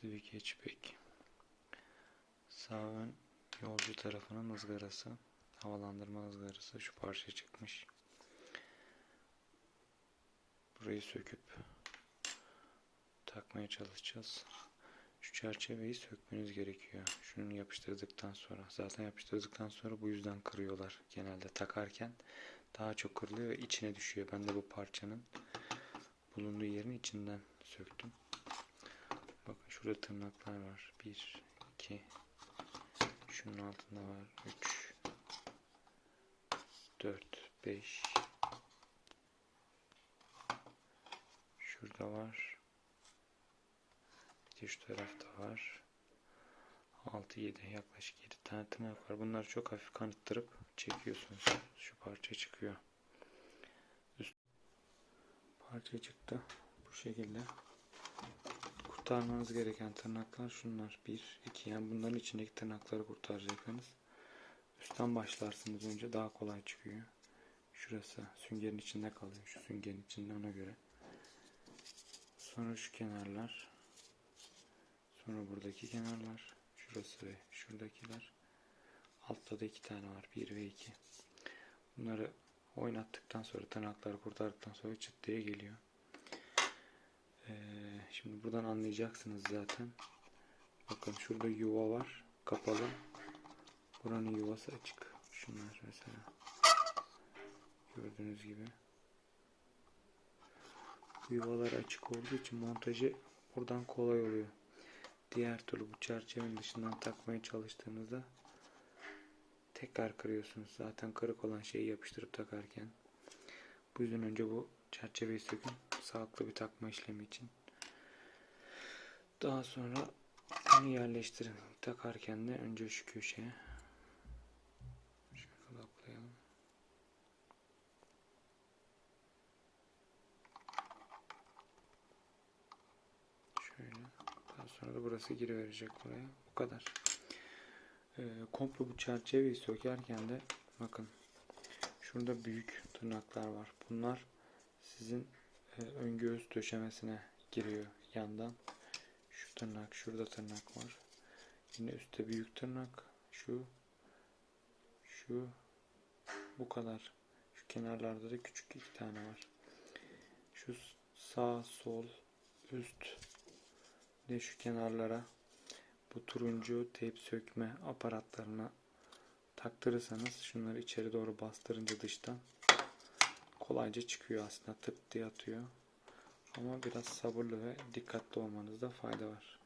Civic hatchback. Sağ ön yolcu tarafının ızgarası. Havalandırma ızgarası şu parça çıkmış. Burayı söküp takmaya çalışacağız. Şu çerçeveyi sökmeniz gerekiyor. Şunu yapıştırdıktan sonra. Zaten yapıştırdıktan sonra bu yüzden kırıyorlar. Genelde takarken daha çok kırılıyor ve içine düşüyor. Ben de bu parçanın bulunduğu yerin içinden söktüm. Bakın şurada tırnaklar var. 1, 2, şunun altında var. 3, 4, 5, şurada var. Bir de şu tarafta var. 6, 7 yaklaşık 7 tane tırnak var. Bunları çok hafif kanıttırıp çekiyorsunuz. Şu parça çıkıyor. Üst parça çıktı. Bu şekilde kurtarmanız gereken tırnaklar şunlar. 1, 2 yani bunların içindeki tırnakları kurtaracaksınız. Üstten başlarsınız önce daha kolay çıkıyor. Şurası süngerin içinde kalıyor. Şu süngerin içinde ona göre. Sonra şu kenarlar. Sonra buradaki kenarlar. Şurası ve şuradakiler. Altta da iki tane var. 1 ve 2. Bunları oynattıktan sonra tırnakları kurtardıktan sonra çıt diye geliyor. Ee, şimdi buradan anlayacaksınız zaten. Bakın şurada yuva var. Kapalı. Buranın yuvası açık. Şunlar mesela. Gördüğünüz gibi. Yuvalar açık olduğu için montajı buradan kolay oluyor. Diğer türlü bu çerçevenin dışından takmaya çalıştığınızda tekrar kırıyorsunuz. Zaten kırık olan şeyi yapıştırıp takarken. Bu yüzden önce bu çerçeveyi sökün. Sağlıklı bir takma işlemi için. Daha sonra bunu yerleştirin. Takarken de önce şu köşeye. Şöyle odaklayalım. Şöyle. Daha sonra da burası giriverecek buraya. Bu kadar. Ee, komple bu çerçeveyi sökerken de bakın şurada büyük tırnaklar var. Bunlar sizin e, ön göğüs döşemesine giriyor yandan. Şu tırnak, şurada tırnak var. Yine üstte büyük tırnak. Şu, şu, bu kadar. Şu kenarlarda da küçük iki tane var. Şu sağ, sol, üst de şu kenarlara bu turuncu teyp sökme aparatlarına taktırırsanız şunları içeri doğru bastırınca dıştan kolayca çıkıyor aslında tık diye atıyor. Ama biraz sabırlı ve dikkatli olmanızda fayda var.